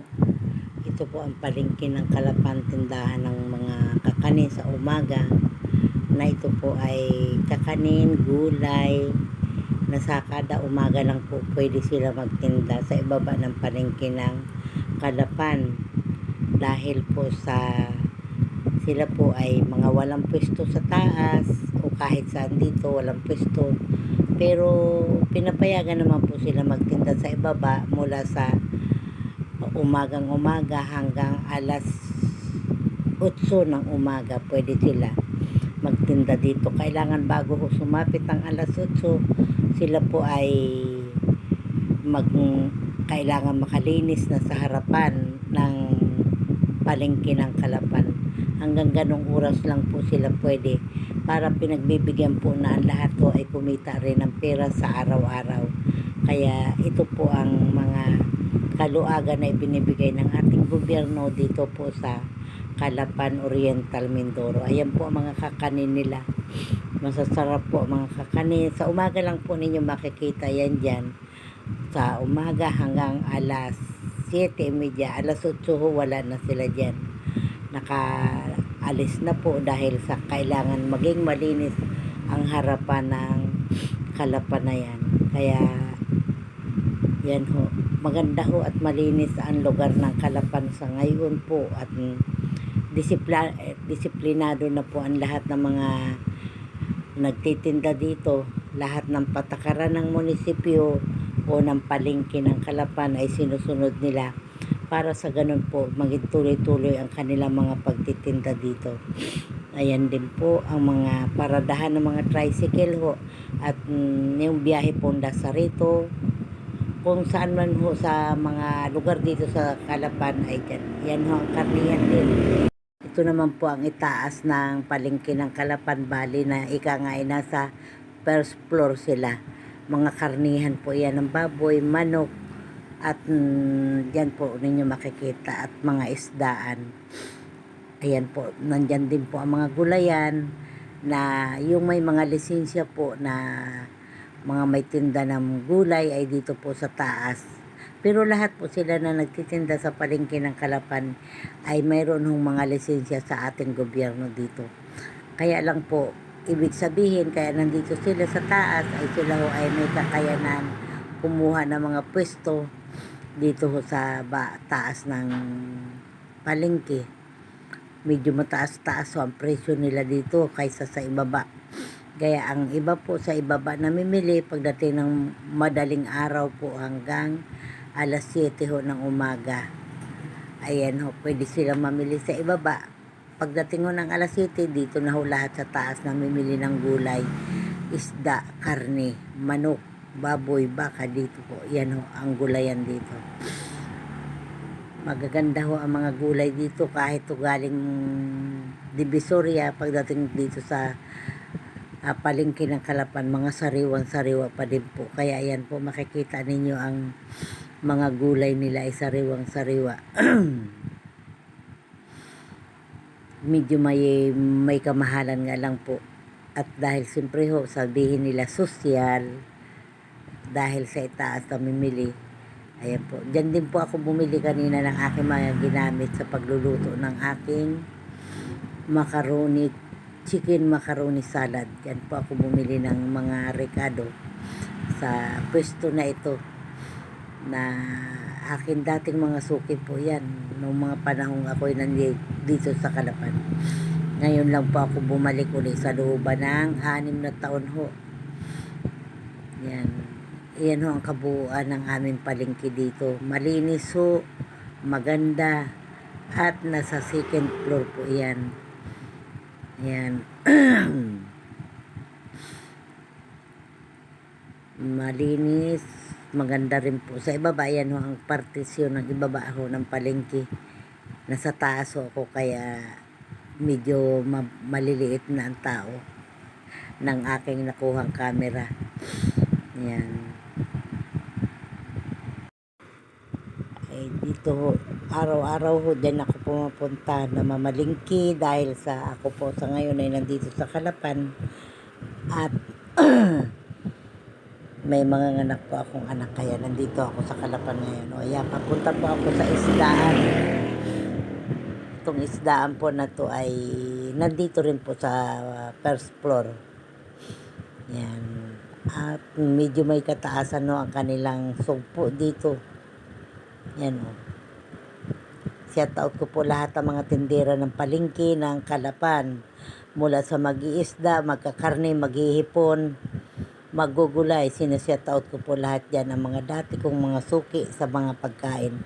po. Ito po ang palengke ng Kalapan tindahan ng mga kakanin sa umaga na ito po ay kakanin, gulay na sa kada umaga lang po pwede sila magtinda sa ibaba ng palengke ng Kalapan dahil po sa sila po ay mga walang pwesto sa taas o kahit saan dito walang pwesto pero pinapayagan naman po sila magtinda sa ibaba mula sa umagang umaga hanggang alas 8 ng umaga pwede sila magtinda dito. Kailangan bago sumapit ang alas 8 sila po ay mag kailangan makalinis na sa harapan ng palengke ng Kalapan. Hanggang ganong oras lang po sila pwede para pinagbibigyan po na ang lahat po ay kumita rin ng pera sa araw-araw. Kaya ito po ang mga kaluagan na ibinibigay ng ating gobyerno dito po sa Kalapan Oriental Mindoro. Ayan po ang mga kakanin nila. Masasarap po ang mga kakanin. Sa umaga lang po ninyo makikita yan dyan. Sa umaga hanggang alas 7.30, alas 8 ho, wala na sila dyan. Nakaalis na po dahil sa kailangan maging malinis ang harapan ng Kalapan na yan. Kaya yan ho. Maganda ho at malinis ang lugar ng Kalapan sa ngayon po at disipla, eh, disiplinado na po ang lahat ng mga nagtitinda dito. Lahat ng patakaran ng munisipyo o ng palengke ng Kalapan ay sinusunod nila para sa ganun po maging tuloy-tuloy ang kanilang mga pagtitinda dito. Ayan din po ang mga paradahan ng mga tricycle ho at mm, yung biyahe po sa rito kung saan man ho sa mga lugar dito sa Kalapan ay dyan. Yan ho ang karniyan din. Ito naman po ang itaas ng palengke ng Kalapan Bali na ika nga ay nasa first floor sila. Mga karnihan po yan ng baboy, manok, at mm, dyan po ninyo makikita at mga isdaan. Ayan po, nandyan din po ang mga gulayan na yung may mga lisensya po na mga may tinda ng gulay ay dito po sa taas. Pero lahat po sila na nagtitinda sa palengke ng Kalapan ay mayroon hong mga lisensya sa ating gobyerno dito. Kaya lang po, ibig sabihin, kaya nandito sila sa taas, ay sila ho ay may kakayanan kumuha ng mga pwesto dito ho sa ba, taas ng palengke. Medyo mataas-taas ho ang presyo nila dito kaysa sa ibaba. Kaya ang iba po sa ibaba namimili pagdating ng madaling araw po hanggang alas 7 ho ng umaga. Ayan ho, pwede silang mamili sa ibaba. Pagdating ho ng alas 7, dito na ho lahat sa taas namimili ng gulay, isda, karne, manok, baboy, baka dito po. Yan ho, ang gulayan dito. Magaganda ho ang mga gulay dito kahit to galing Divisoria pagdating dito sa uh, palengke ng Kalapan, mga sariwan sariwa pa din po. Kaya yan po makikita ninyo ang mga gulay nila ay sariwang sariwa. Medyo may, may kamahalan nga lang po. At dahil siyempre ho, sabihin nila social, dahil sa itaas na mimili. Ayan po. Diyan din po ako bumili kanina ng aking mga ginamit sa pagluluto ng aking macaroni, chicken macaroni salad. Yan po ako bumili ng mga recado sa pwesto na ito na akin dating mga suki po yan noong mga panahong ako'y nandito sa Kalapan. Ngayon lang po ako bumalik ulit sa looban ng anim na taon ho. Yan. Yan ho ang kabuuan ng aming palengke dito. Malinis ho, maganda, at nasa second floor po yan. Yan. Malinis, maganda rin po. Sa ibaba, yan ho ang partisyon ng ibaba ho ng palengke. Nasa taas ako kaya medyo ma- maliliit na ang tao ng aking nakuhang camera. Yan. Ho, araw-araw ho, dyan ako pumapunta na mamalingki dahil sa ako po sa ngayon ay nandito sa Kalapan. At may mga anak po akong anak kaya nandito ako sa Kalapan ngayon. O ayan, papunta po ako sa isdaan. Itong isdaan po na to ay nandito rin po sa uh, first floor. Yan. At medyo may kataasan no ang kanilang sugpo dito. Yan o. Shout out ko po lahat ng mga tindera ng palingki ng Kalapan. Mula sa mag-iisda, magkakarne, maghihipon, magugulay. Sinashout out ko po lahat yan ang mga dati kong mga suki sa mga pagkain.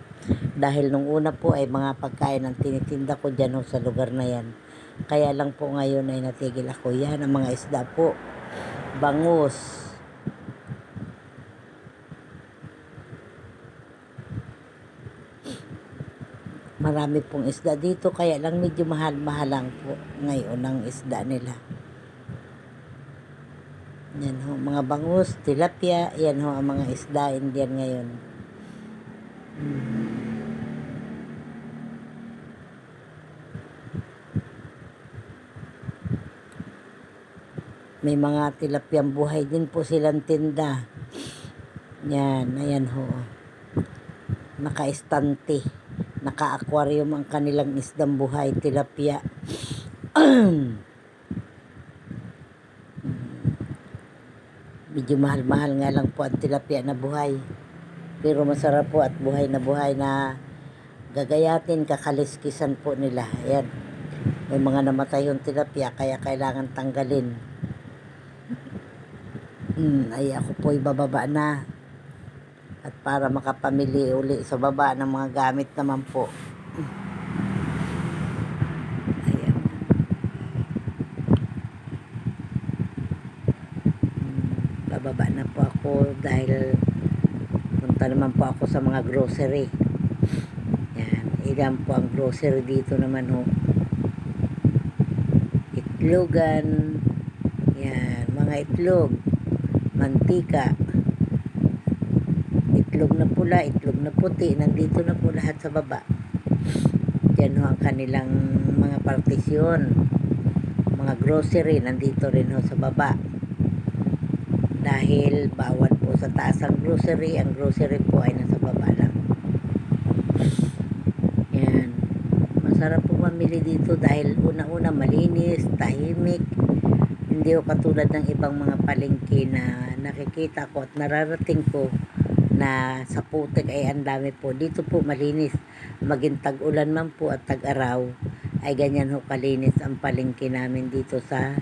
Dahil nung una po ay mga pagkain ang tinitinda ko dyan sa lugar na yan. Kaya lang po ngayon ay natigil ako. Yan ang mga isda po. Bangus. Marami pong isda dito kaya lang medyo mahal-mahal lang po ngayon ang isda nila. Yan ho, mga bangus, tilapia, yan ho ang mga isda indian ngayon. Hmm. May mga tilapiyang buhay din po silang tinda. Yan, ayan ho. Naka-estante. Naka-aquarium ang kanilang isdang buhay, tilapia. Medyo mahal-mahal nga lang po ang tilapia na buhay. Pero masarap po at buhay na buhay na gagayatin, kakaliskisan po nila. Ayan. May mga namatay yung tilapia kaya kailangan tanggalin. Hmm, ay ako po bababa na. At para makapamili uli sa baba ng mga gamit naman po. Ayan. Hmm, bababa na po ako dahil punta naman po ako sa mga grocery. Yan. Ilan po ang grocery dito naman ho. Itlogan. Yan. Mga itlog. Mantika. Itlog na pula, itlog na puti. Nandito na po lahat sa baba. Yan ho ang kanilang mga partisyon. Mga grocery. Nandito rin ho sa baba. Dahil bawal po sa taas ang grocery. Ang grocery po ay nasa baba lang. Yan. Masarap po mamili dito dahil una-una malinis, tahimik. Hindi ko katulad ng ibang mga palengke na nakikita ko at nararating ko na sa putik ay ang dami po. Dito po malinis. Maging tag-ulan man po at tag-araw ay ganyan ho kalinis ang palengke namin dito sa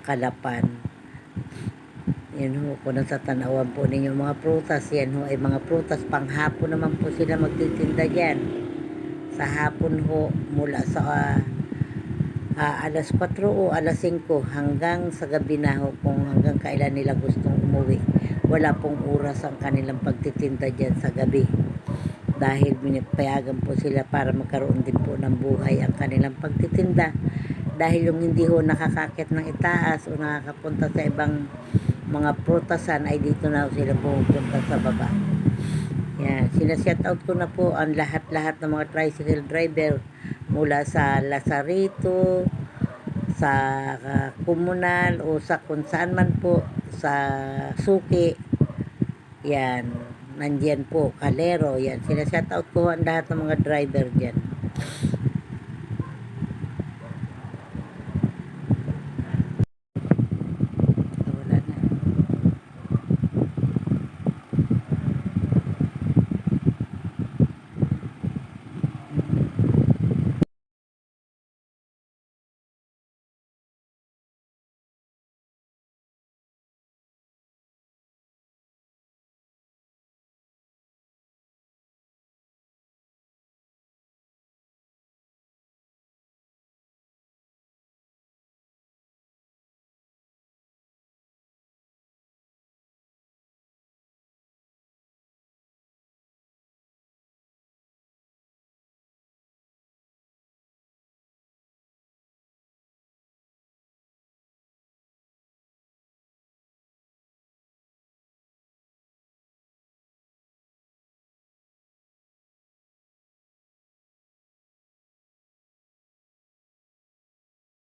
Kalapan. Yan ho, kung nasa tanawan po ninyo mga prutas, yan ho ay mga prutas. Panghapon naman po sila magtitinda dyan. Sa hapon ho, mula sa ah, ah, alas 4 o alas 5 hanggang sa gabi na ho kung hanggang kailan nila gustong umuwi. Wala pong oras ang kanilang pagtitinda dyan sa gabi. Dahil pinapayagan po sila para magkaroon din po ng buhay ang kanilang pagtitinda. Dahil yung hindi ho nakakakit ng itaas o nakakapunta sa ibang mga prutasan ay dito na ho sila pupunta sa baba. Yan, sinashout out ko na po ang lahat-lahat ng mga tricycle driver mula sa Lazarito, sa uh, komunal o sa kung saan man po sa suki. Yan, nandyan po, kalero, yan. Sinashout out ko ang lahat ng mga driver dyan.